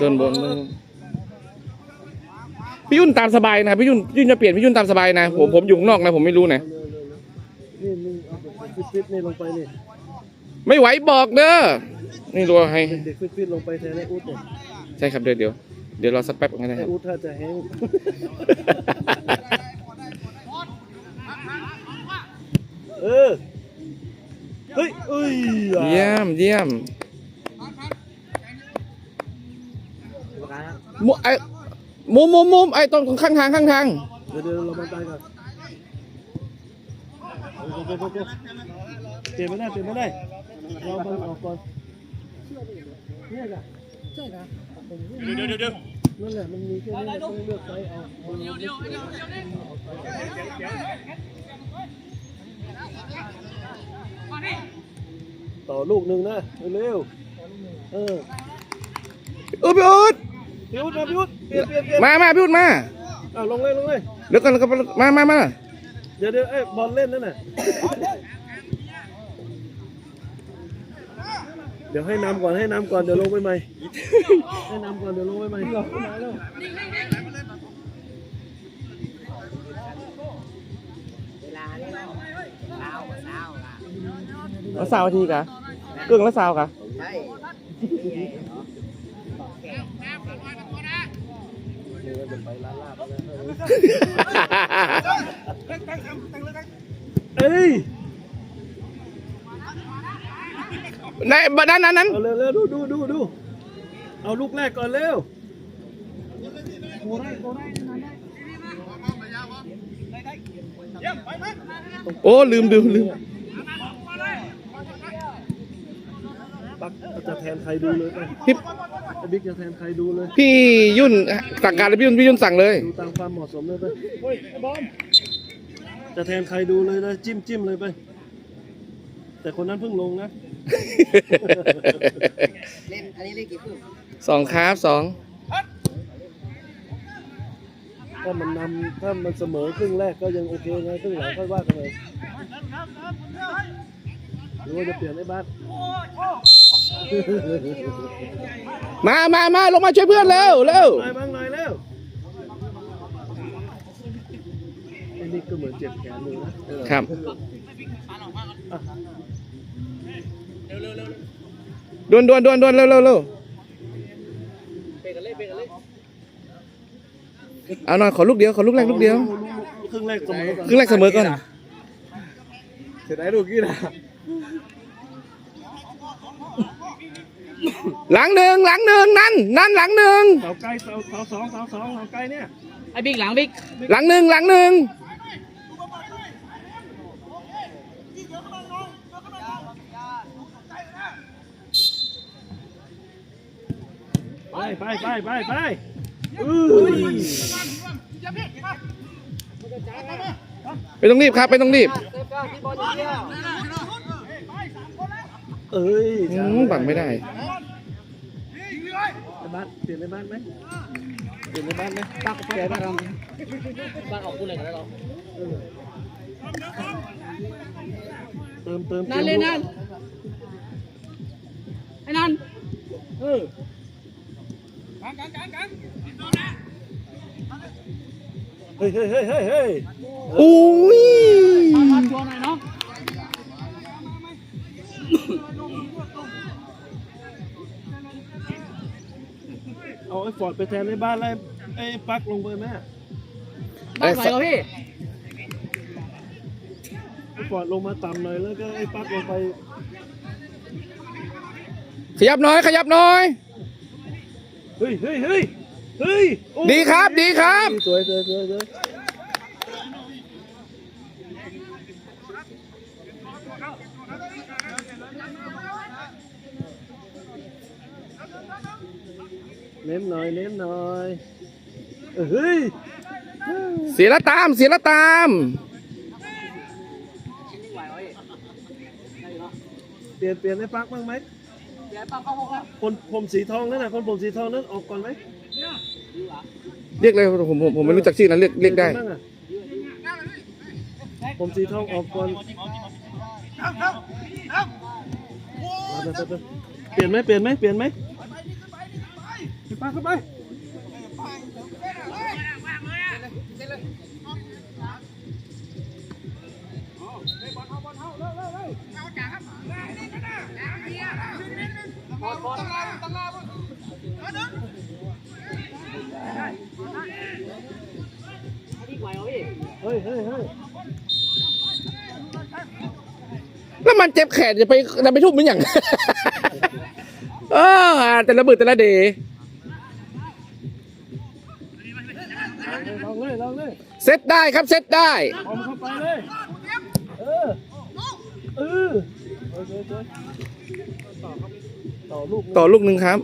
เดินบนพี่ยุ่นตามสบายนะพี่ยุ่นพี่ยุ่นจะเปลี่ยนพี่ยุ่นตามสบายนะผมผมอยู่ข้างนอกนะผมไม่รู้นะนี่มึงเอาแบบฟิตๆนี่ลงไปนี่ไม่ไหวบอกเด้อนี่รัวให้เด็กฟิตๆลงไปแทนไอ้อู๊ดเนี่ยใช่ครับเดี๋ยวเดี๋ยวเดี๋ยวรอสักแป๊บกันนะคไอ้รับอู๊ดถ้าจะแห้งเออเฮ้ยเอ้ยอะเยี่ยมเยี่ยม มุไอมุมมุมมุมไอตรงข้างทางข้างทางเดี๋ยวเดี๋ยวเรามาตายก่อนโอ้โหโอ้โหโอ้โหเปลี่ยนไม่ได้เปลี่ยนไม่ได้เราเบิ่งออกก่อนเนี่ยจ้ะใช่ค่ะเดี๋ยวเดี๋ยวเดี๋ยวนั่นแหละมันมีแค่นี้เราต้องเลือกไซส์เอาเอาเดี๋ยวเดี๋ยวเดี๋ยวต่อลูกหนึ่งนะเร็วๆเออเออพี่อุด พี่อุ๊ดมาพี่อุ๊ดเปลี่ยนเปลี่ยนเปลี่ยนมามาพี่อุดมาอะลงเลยลงเลยเดี๋ยวก่อนแล้วก็มามามาเดี๋ยวเดี๋ยวเอ้ยบอลเล่นนั่นน่ะเดี๋ยวให้นำก่อนให้นำก่อนเดี๋ยวลงไปใหม่ให้นำก่อนเดี๋ยวลงไปใหม่แล้วสาวทีกะเรื่องแล้วสาวกะเดี๋ ไปร้านลาบแล้วนะเอ้ยในบ้านนั้นนั้นนั้นเอาเร็วเร็วดูดูดูดูเอาลูกแรกก่อนเร็วโอ้ลืมลืมลืม ปัก จะแทนใครดูเลยไปพี่ไอ้บิ๊กจะแทนใครดูเลย พี่ยุ่นสั่งการเลยพี่ยุ่นพี่ยุ่นสั่งเลย ดูตามความเหมาะสมเลยไปเฮ้ยไอ้บอมจะแทนใครดูเลยนะจิ้มจิ้มเลยไป แต่คนนั้นเพิ่งลงนะเล่นอันนี้เล่นกี่คู่สองครับสองถ้ามันนำถ้ามันเสมอครึ่งแรกก็ยังโอเคไงครึ่งหลังค่อยว่ากันเลยหรือว่าจะเปลี่ยนไอ้บ้าน มามามาลงมาช่วยเพื่อนเร็วเร็วหน่อยบ้างหน่อยเร็วไอ้นี่ก็เหมือนเจ็บแขนเลยนะครับอะดวนดวนดวนดวนเร็วเร็วเร็วเอาหน่อยขอลูกเดียวขอลูกแรกลูกเดียวครึ่งแรกเสมอก่อนครึ่งแรกเสมอก่อนเสียดายลูกกี้นะ หลังหนึ่งหลังหนึ่งนั่นนั่นหลังหนึ่งเสาไกลเสาเสาสองเสาสองเสาไกลเนี่ยไอ้บิ๊กหลังบิ๊กหลังหนึ่งหลังหนึ่งไปไปไปไปไปอื้อไม่ต้องรีบครับไม่ต้องรีบเอ้ยอืมบังไม่ได้ใน บ้านเปลี่ยนในบ้านไหมเปลี่ยนในบ้านไหมบ้านแกบ้านเราบ้านออกคู่เลยกันแล้วเราเติมเติมนั่นเลยนั่นไอ้นั่นเออเฮ้ยเฮ้ยเฮ้ยเฮ้ยเฮ้ยอุ้ยมาชัวร์หน่อยเนาะ เอาไอ้ฟอร์ดไปแทนในบ้านไล่ไอ้ปักลงไปแม่บ้านไหนก็พี่ไอ้ฟอร์ดลงมาต่ำหน่อยแล้วก็ไอ้ปักลงไปขยับหน่อย ขยับหน่อย เฮ้ยเฮ้ยเฮ้ยเฮ้ยโอ้ดีครับดีครับ สวยสวยสวยสวย เน้นหน่อยเน้นหน่อยเออเฮ้ยเสียละตามเสียละตามเปลี่ยนเปลี่ยนไอ้ปักบ้างไหมเดี๋ยวปังเข้าหกแล้วคนผมสีทองนั่นน่ะคนผมสีทองนั้นออกก่อนไหมเรียกเลยผมผมผมไม่รู้จักชื่อนะเรียกเรียกได้บ้างอะผมสีทองออกก่อนไปไปไปเปลี่ยนไหมเปลี่ยนไหมเปลี่ยนไหม ไปขึ้นไปขึ้นไปเฮ้ยเฮ้ยเฮ้ยแล้วมันเจ็บแขนจะไปจะไปทุ่มมันอย่าง เออแต่ละบืดแต่ละเดย์ เซตได้ครับเซตได้เอามันเข้าไปเลยเออเออต่อลูกต่อลูกหนึ่งครับ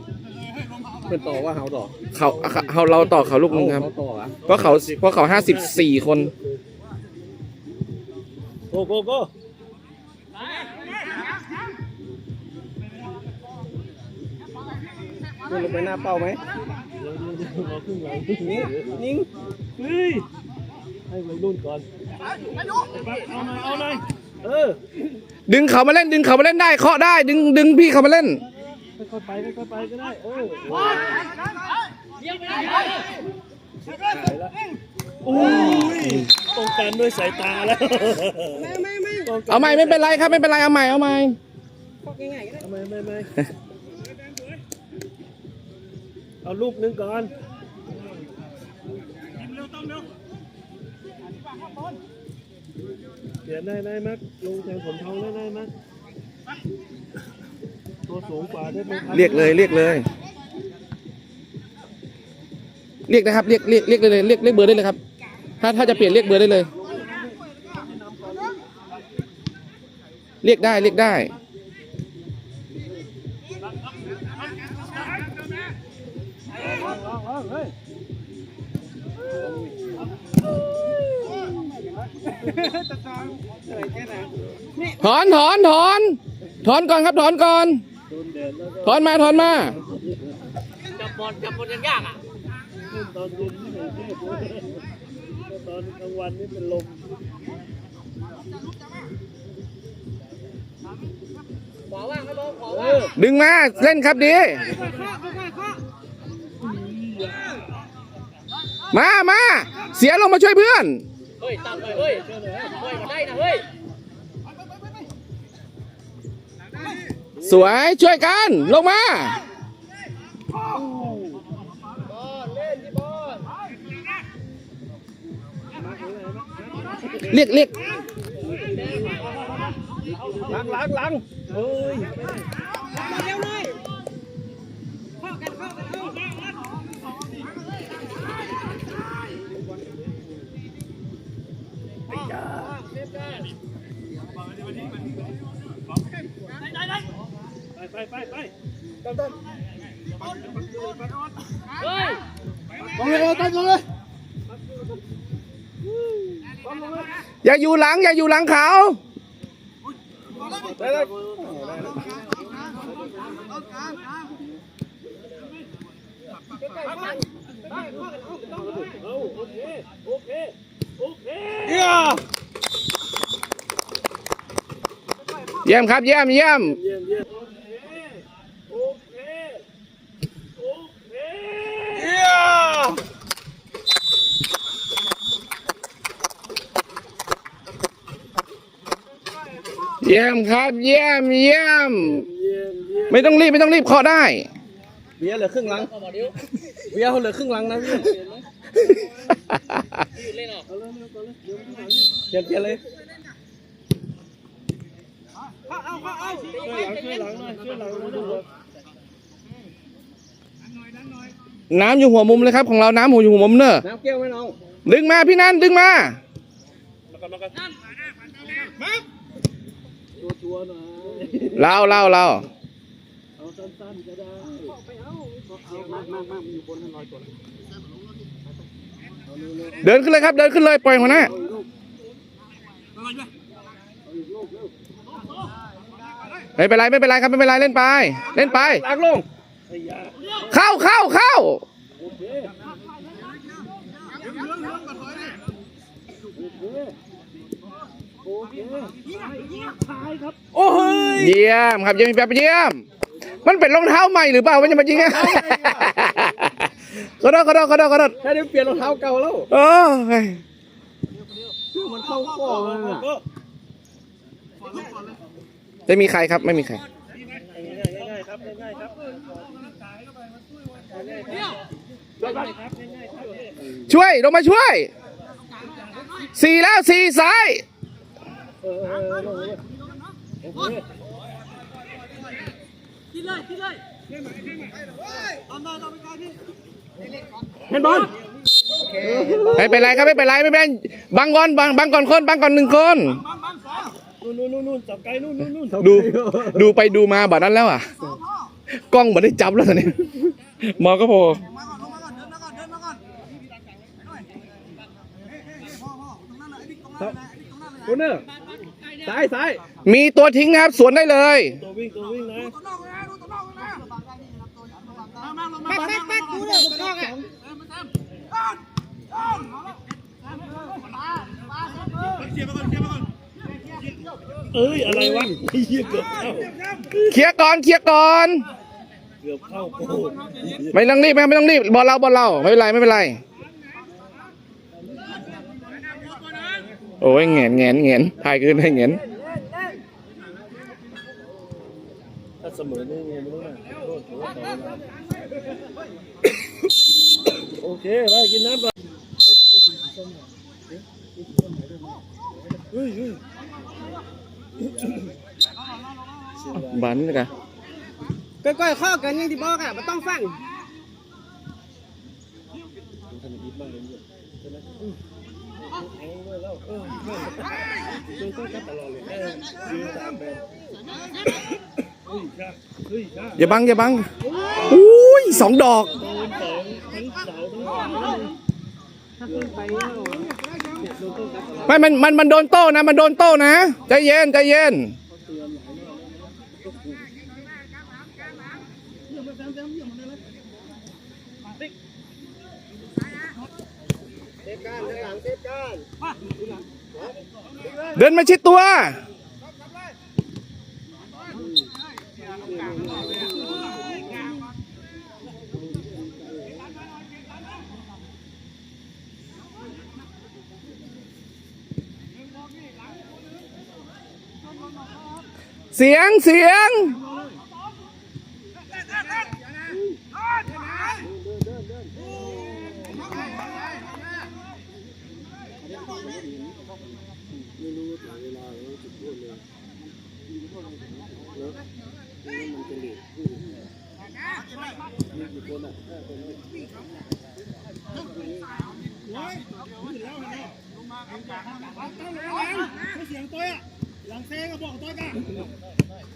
เป็นต่อว่าเฮาต่อเขาเขาเราต่อเขาลูกหนึ่งครับเพราะเขาเพราะเขาห้าสิบสี่คนโกโกโกลงไปหน้าเป้าไหมนิ่งนิ่งเฮ้ย ให้วัยรุ่นก่อนเอาหน่อยเอาหน่อยเออดึงเขามาเล่นดึงเขามาเล่นได้เคาะได้ ดึงดึงพี่เขามาเล่นค่อยๆไปค่อยๆไปก็ได้เออเลี้ยงไปได้ไปแล้วโอ้ยป้องกันด้วยสายตาแล้วป้งกันเอาใหม่ไม่เป็นไรครับไม่เป็นไรเอาใหม่เอาใหม่เอาใหม่ไม่ไม่เอาลูกหนึงก่อนเปลี่ยนได้ได้มักลงแทนผมทองได้ได้มักตัวสูงกว่าได้ไหมครับเรียกเลยเรียกเลย เรียกนะครับเรียกเรียกเรียกเลยเรียกเรียกเบอร์ได้เลยครับ ถ้าถ้าจะเปลี่ยนเรียกเบอร์ได้เลย เรียกได้เรียกได้ ถอนถอนถอนถอนก่อนครับถอนก่อนโดนแดดแล้วก็ถอนมาถอนมาจับบอลจับบอลยังยากอะขึ้นตอนเย็นที่ไหนเทพเลยตอนกลางวันนี่เป็นลมขวาว่างไม่ลงขวาเอว่างอดึงมาเล่นครับดี มามาเสียลงมาช่วยเพื่อน เฮ้ยตามเลยเฮ้ยเฮ้ยมาได้นะเฮ้ยสวยช่วยกันลงมาเรียกเรียกหลังหลังหลังเฮ้ย อาตั้งลงเลยอย่าอยู่หลัง อย่าอยู่หลังเขาได้เลยเอาโอเค โอเค โอเค เยี่ยมครับเยี่ยมเยี่ยมเยี่ยมเยี่ยมโอเคโอเคเยี่ยมครับเยี่ยมเยี่ยมเยี่ยมเยี่ยมไม่ต้องรีบไม่ต้องรีบเคาะได้เบียร์เหลือครึ่งหลังเอาบอลเดียวเบียร์เขาเหลือครึ่งหลังนะพี่ยืนเล่นอะเอาเลยเอาเลย เข้าเขียนเขียนเลยช่วยหลังช่วยหลังหน่อยช่วยหลังดูน้ำอยู่หัวมุมเลยครับของเราน้ำหัวอยู่หัวมุมเนอะน้ำแก้วไมน้องดึงมาพี่นันดึงมาเราเราเราเอาสั้นๆก็ได้เดินขึ้นเลยครับเดินขึ้นเลยปล่อยหัวหน้า เอาอีกลูกเอาอีกลูกเร็ว ไม่เป็นไรไม่เป็นไรครับไม่เป็นไรเล่นไป เล่นไปล้างลงไอ้ยาเข้าเข้าเข้าโอเคโอเคโอเคตายครับโอ้ยเยี่ยมครับเยี่ยมแบบเยี่ยม มันเป็นรองเท้าใหม่หรือเปล่ามันจะมาจริงอะขอโทษขอโทษขอโทษขอโทษแค่ได้เปลี่ยนรองเท้าเก่าแล้วโอ้ยมันเข้าข้อมัน อะไม่มีใครครับไม่มีใครง่ายๆครับง่ายๆครับช่วยลงมาช่วยสี่แล้วสี่ซ้ายเออเออลงเลยโอเคกินเลยกินเลยเห็นบอลไม่เป็นไรครับไม่เป็นไรไม่เป็นไรบังก่อนบังบังก่อนคนบังก่อนหนึ่งคน นู่นนู่นนู่นนู่นจับไกลนู่นนู่นนู่นดูดูไปดูมาแบบนั้นแล้วอะ กล้องมันได้จับแล้วตอนนี้มองก็พอคุณเนอร์ซ้ายซ้ายมีตัวทิ้งนะครับสวนได้เลย ตัววิ่งตัววิ่งนะแป๊กแป๊กแป๊กกูเลยตัวนอกอะเอ้ยอะไรวะไอ้เหี้ยเกือบเข้าเคลียร์ก่อนเคลียร์ก่อน เกือบเข้าโกไม่ต้องรีบไม่ต้องรีบบอลเราบอลเราไม่เป็นไรไม่เป็นไร โอ้ยแหงนแหงนแหงนถ่ายคืนให้แหงนถ้าเสมอนี่ไงไม่รู้นะโทษโทษโอเคไปกินน้ำก่อนเฮ้ยเฮ้ย บันนะก้อยๆข้อกันยังที่บอกอะมันต้องฟังทำดีมากเลยเนี่ยใช่ไหมอืมแข็งด้วยแล้วเออเดินต้องกัดตลอดเลยเออยืนตามแบบเฮ้ยชาเฮ้ยชาอย่าบังอย่าบังอุ้ยสองดอก มันมันมันมันโดนโต้นะ มันโดนโต้นะใจเย็นใจเย็นเดินมาชิดตัว เสียงเสียง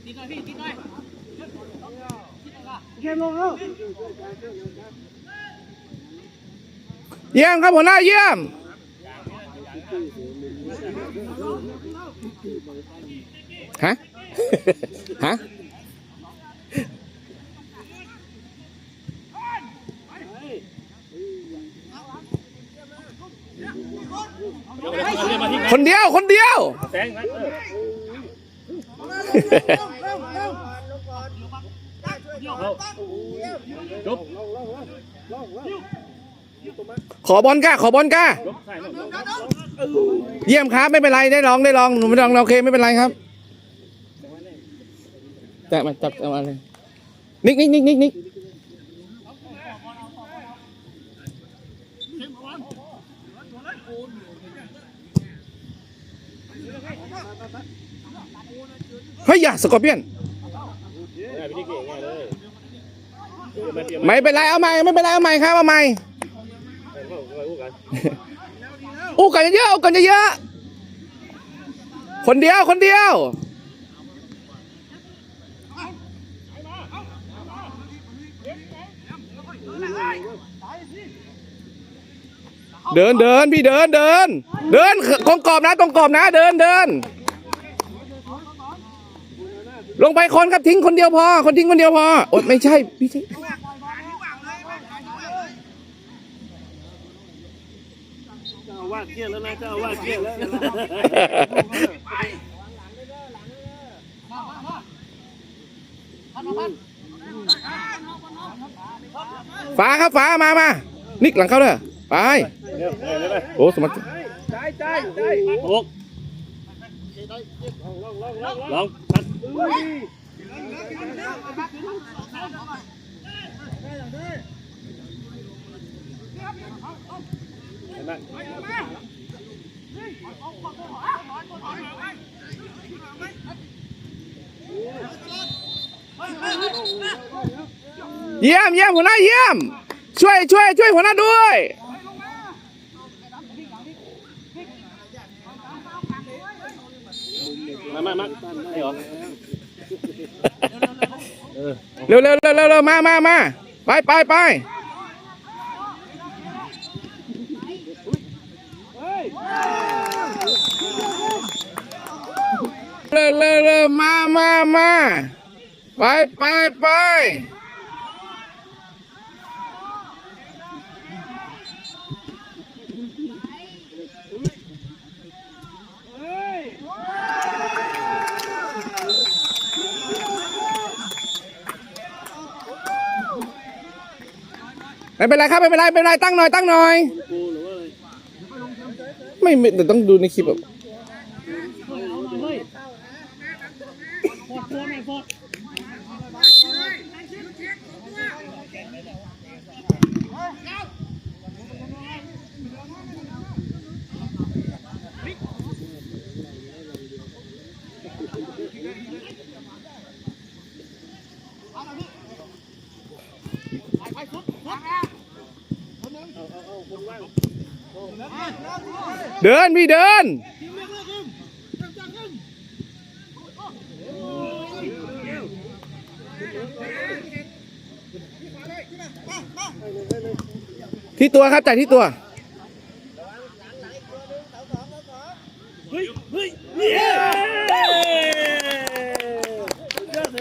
กินหน่อยพี่กินหน่อย เยี่ยมครับหัวหน้าเยี่ยม ฮะ ฮะ คนเดียว คนเดียว จบ ขอบอลก้า ขอบอลก้า เยี่ยมครับ ไม่เป็นไรได้ลองได้ลองหนูไม่ลองโอเคไม่เป็นไรครับแต่มาจับเอามาเลยนิกนิกนิกนิกนิกเฮ้ยอย่าสกอร์เปียนได้ไปที่เก่งง่ายเลยเดี๋ยวมาเตรียมไม่เป็นไรเอาใหม่ไม่เป็นไรเอาใหม่ครับเอาใหม่ ไปเข้าไปพูดกัน อู้กันเยอะๆอู้กันเยอะๆคนเดียวคนเดียวเดินเดินพี่เดินเดิน เดินตรงกรอบนะตรงกรอบนะ เดินเดิน ลงไปคนครับทิ้งคนเดียวพอ คนทิ้งคนเดียวพออดไม่ใช่พี่ใช่ เจ้าว่าาสเครียดแล้วนะเจ้าอาวาสเครียดแล้วฟ้าครับฟ้ามามานิกหลังเข้าเด้อไปโอ้สมัติใจใจใจหกลองพัด เยี่ยมเยี่ยมหัวหน้าเยี่ยม ช่วยช่วยช่วยหัวหน้าด้วยมามามาไอ้หรอเร็วเร็วเร็วเร็วเร็วมามามาไปไปไป เร็วเร็วเร็วมามามาไปไปไปไม่เป็นไรครับไม่เป็นไรไม่เป็นไรตั้งหน่อยตั้งหน่อยไรไม่ไม่แต่ต้องดูในคลิปแบบ เดินพี่เดิน ที่ตัวครับจ่ายที่ตัว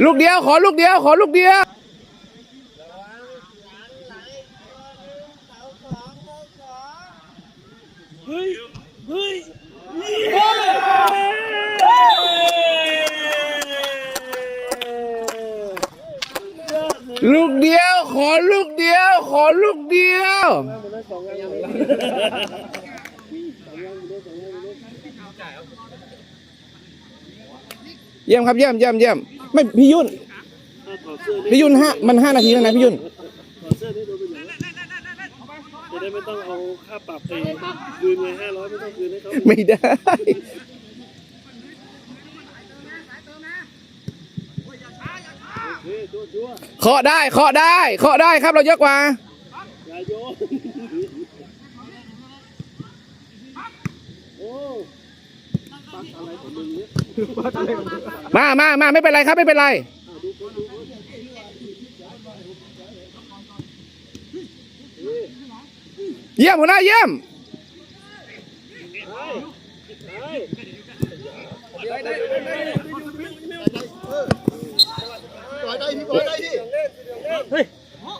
ลูกเดียว ขอลูกเดียว ขอลูกเดียว เฮ้ย เฮ้ย ลูกเดียว ขอลูกเดียว ขอลูกเดียว เยี่ยมครับเยี่ยมเยี่ยมเยี่ยมไม่พี่ยุ่น พี่ยุ่นห้ามันห้านาทีแล้วนะพี่ยุ่น ถอดเสื้อดูเป็นอย่างจะ ได้ไม่ต้องเอาค่าปรับไปคืนไงห้าร้อยไม่ต้องคืนให้เขาไม่ได้ เฮ้ยชัวชัวเคาะได้เคาะได้เคาะได้ครับเราเยอะกว่า อย่าโยนโอ้ปักอะไรของมึงเนี่ย มามามาไม่เป็นไรครับไม่เป็นไร เยี่ยมหัวหน้าเยี่ยม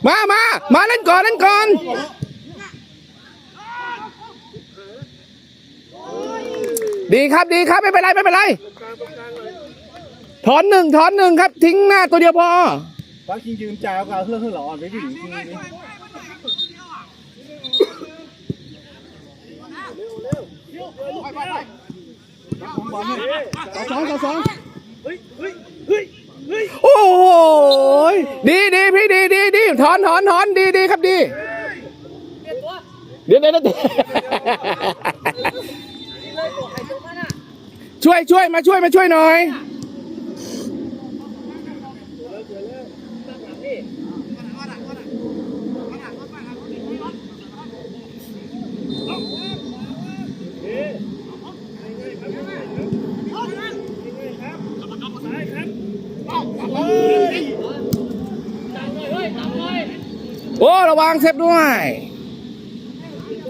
มามามาเล่นก่อนเล่นก่อนดีครับดีครับไม่เป็นไรไม่เป็นไรถอนหนึ่งถอนหนึ่งครับ ทิ้งหน้าตัวเดียวพอบางทียืมจ่ายเอาเพื่อเพื่อหล่อไปที่หนึ่งทีนี้สอง สองสองโอ้โหดีดีพี่ดีดีดีถอนถอนถอนดีดีครับดีเดี๋ยวเดี๋ยวเดี๋ยวช่วยช่วยมาช่วยมาช่วยหน่อย โอ้ระวังเซฟด้วย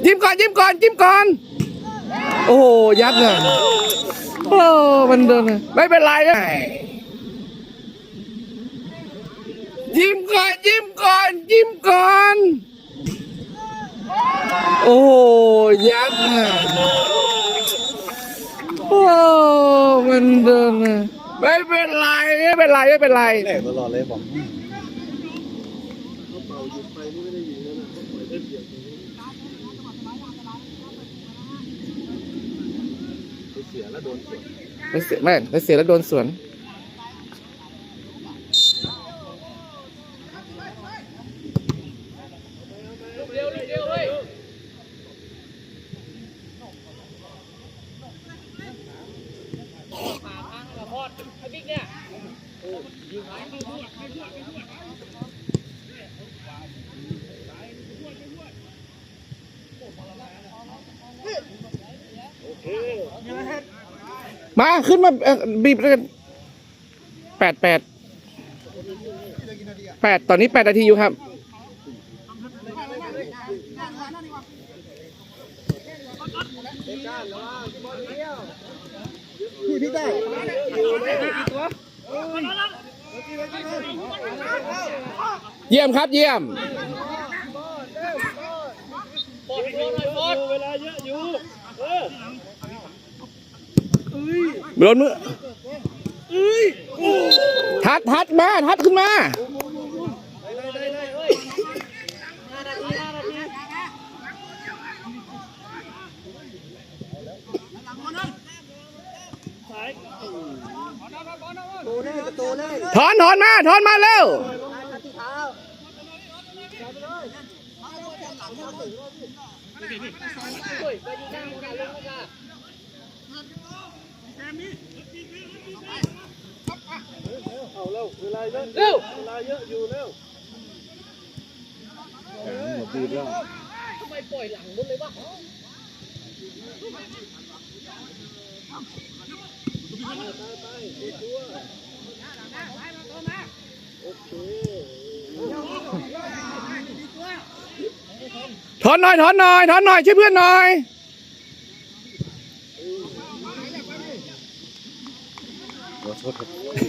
ยิ้มก่อนยิ้มก่อนยิ้มก่อน โอ้โหยัดเลยโอ้มันเดินไม่เป็นไรนะยิ้มก่อนยิ้มก่อนยิ้มก่อน โอ้โอ้ยัดน่ะโอ้มันเดินไม่เป็นไรไม่เป็นไรไม่เป็นไรแหลกตลอดเลย ไม่เสียไม่ไม่เสียแล้วโดนสวน มา ขึ้นมาเอ่อบีบเลยกันแปดแปดแปดตอนนี้แปดนาทีอยู่ครับพี่พี่ได้เยี่ยมครับเยี่ยม เวลาเยอะอยู่เออ โดนมือทัดทัดมาทัดขึ้นมาถอนถอนมาถอนมาเร็ว เอาเร็วเวลาเยอะเร็วเวลาเยอะอยู่เร็วหมดดีแล้วถอนหน่อยถอนหน่อยถอนหน่อยช่วยเพื่อนหน่อยเอาเอาเอา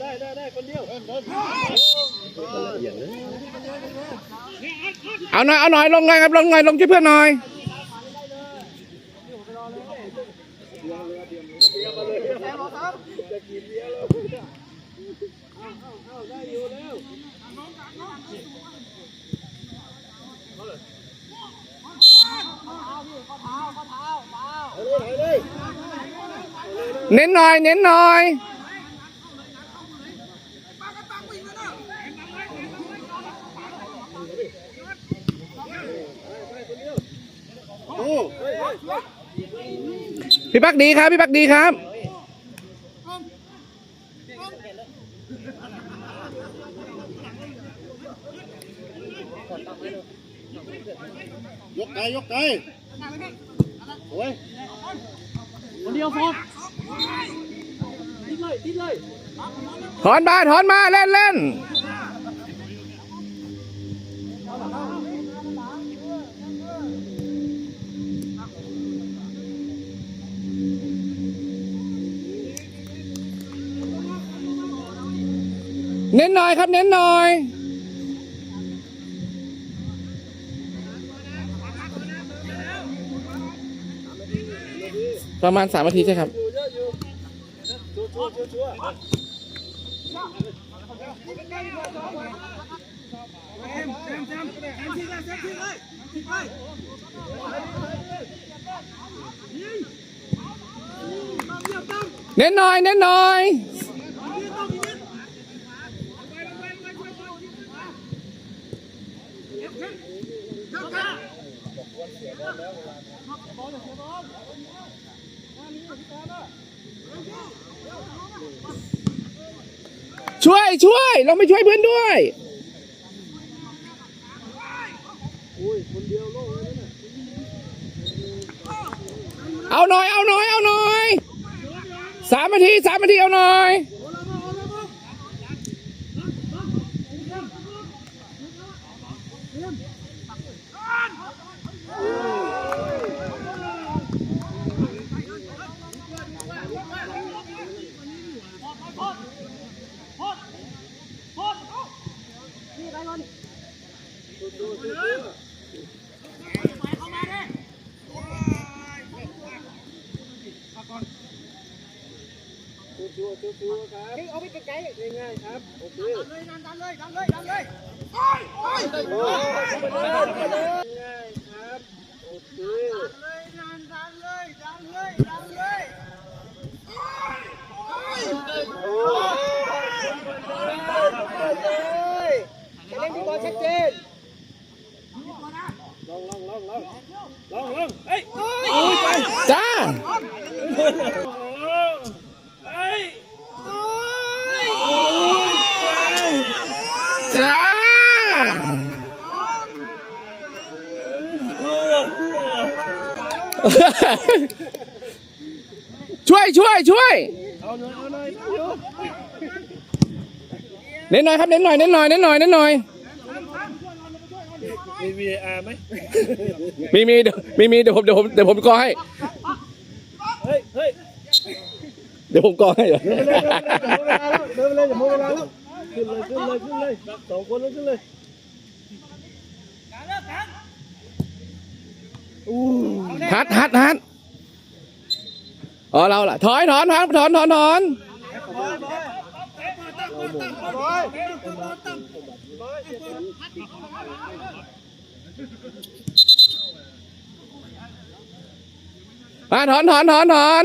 ได้ได้ได้คนเดียวเอาหน่อยเอาหน่อยลงหน่อยครับลงหน่อยลงช่วยเพื่อนหน่อยเเน้นหน่อย เน้นหน่อย พี่ปักดีครับ พี่ปักดีครับ ยกไกยกไก โอ้ยคนเดียวโฟดทิ้งเลยทิ้งเลยถอนมาถอนมาเล่นเล่นเน้นหน่อยครับเน้นหน่อย ประมาณสามนาทีใช่ครับ เน้นหน่อย เน้นหน่อยเช่วยช่วยลงไปช่วยเพื่อนด้วยเอาหน่อยเอาหน่อยเอาหน่อยสามนาทีสามนาทีเอาหน่อย ชัวร์ชัวร์ครับนี่เอาไปไกลๆง่ายๆครับโอเคดันเลยดันเลยดันเลยดันเลยโอ้ยโอ้ย ช่วยช่วยช่วยเอาหน่อยเอาหน่อยเอาหน่อยเน้นหน่อยครับเน้นหน่อยเน้นหน่อยเน้นหน่อยเน้นหน่อยมี VAR ไหมมีมีเดี๋ยวมีมีเดี๋ยวผมเดี๋ยวผมเดี๋ยวผมกอให้เฮ้ยเฮ้ยเดี๋ยวผมกอให้เดินไปเลยอย่าหมดเวลาแล้วเดินไปเลยอย่าหมดเวลาแล้วขึ้นเลยขึ้นเลยขึ้นเลยสองคนแล้วขึ้นเลย ฮัดฮัดฮัดอ๋อเราล่ะถอยถอนถอนถอนถอนถอนมาถอนถอนถอนถอน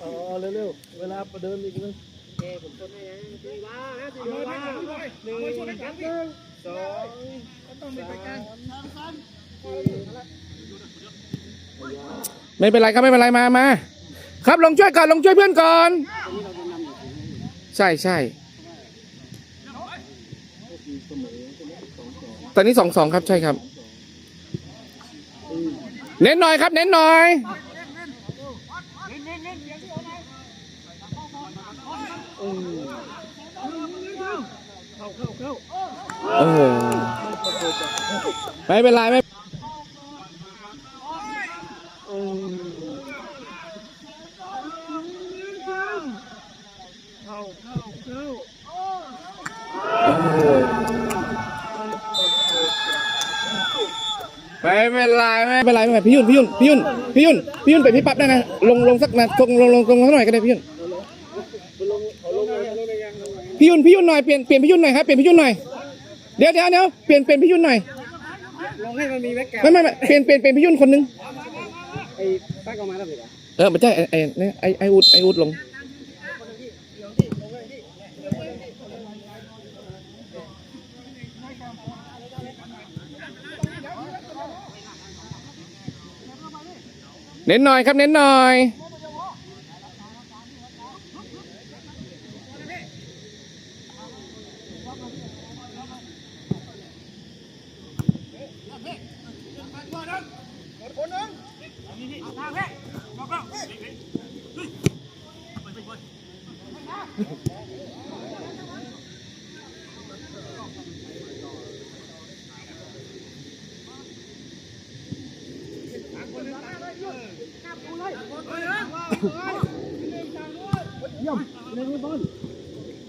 เอาเอาเร็วๆเวลาประเดิมอีกนึงเอ้ผมคนไหนสี่ว่าห้าสี่ว่าหนึ่งหนึ่งสองต้องมีไปกัน ไม่เป็นไรครับไม่เป็นไรมามาครับลงช่วยก่อนลงช่วยเพื่อนก่อน ใช่ใช่ตอนนี้สองสองครับใช่ครับ เน้นหน่อยครับ เน้นหน่อยโอ้โหไม่เป็นไรไม่ อืมเข้าเข้าเข้า ไม่เป็นไรไม่เป็นไรไม่เป็นไรพี่ยุ่นพี่ยุ่นพี่ยุ่นพี่ยุ่นพี่ยุ่นไปพี่ปั๊บได้ไงลงลงสักนาลงลงลงลงสักหน่อยก็ได้พี่ยุ่นลงเอาลงเลยลงเลยยังลงเลยพี่ยุ่นพี่ยุ่นหน่อยเปลี่ยนเปลี่ยนพี่ยุ่นหน่อยครับเปลี่ยนพี่ยุ่นหน่อยเดี๋ยวเดี๋ยวเดี๋ยวเปลี่ยนเปลี่ยนพี่ยุ่นหน่อยลงให้มันมีแบ็กกราวไม่ไม่ไม่เปลี่ยนเปลี่ยนเปลี่ยนพี่ยุ่นคนนึง ไอ้ป้าก็มาแล้วสิเออไม่ใช่ไอ้ไอ้เนี่ยไอ้ไอ้อุดไอ้อุดลงเน้นหน่อยครับเน้นหน่อย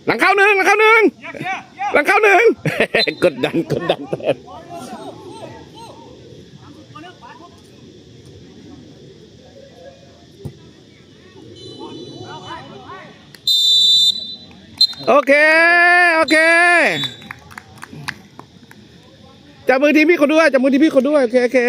หลังเข้าหนึ่งหลังเข้าหนึ่งหลังเข้าหนึ่งกดดันกดดันแทนโอเค โอเคจับมือทีมพี่เขาด้วยจับมือทีมพี่เขาด้วย โอเคโอเค